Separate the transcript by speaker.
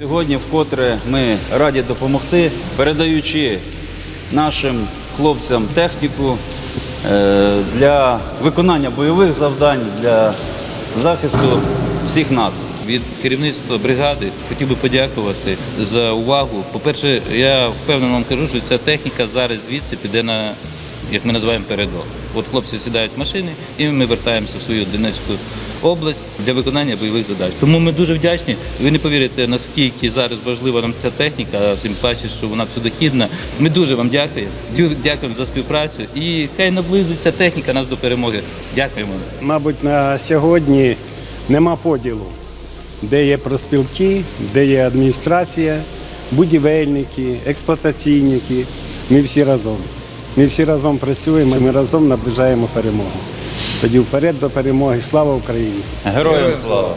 Speaker 1: Сьогодні вкотре ми раді допомогти, передаючи нашим хлопцям техніку е, для виконання бойових завдань, для захисту всіх нас.
Speaker 2: Від керівництва бригади хотів би подякувати за увагу. По-перше, я впевнено вам кажу, що ця техніка зараз звідси піде на, як ми називаємо, передок. От хлопці сідають в машини і ми вертаємося в свою Донецьку область для виконання бойових задач. Тому ми дуже вдячні. Ви не повірите, наскільки зараз важлива нам ця техніка, тим паче, що вона всюдохідна. Ми дуже вам дякуємо. Дякуємо за співпрацю і хай наблизиться техніка нас до перемоги. Дякуємо.
Speaker 3: Мабуть, на сьогодні нема поділу, де є проспілки, де є адміністрація, будівельники, експлуатаційники. Ми всі разом. Ми всі разом працюємо, ми разом наближаємо перемогу. Тоді вперед до перемоги. Слава Україні!
Speaker 1: Героям слава!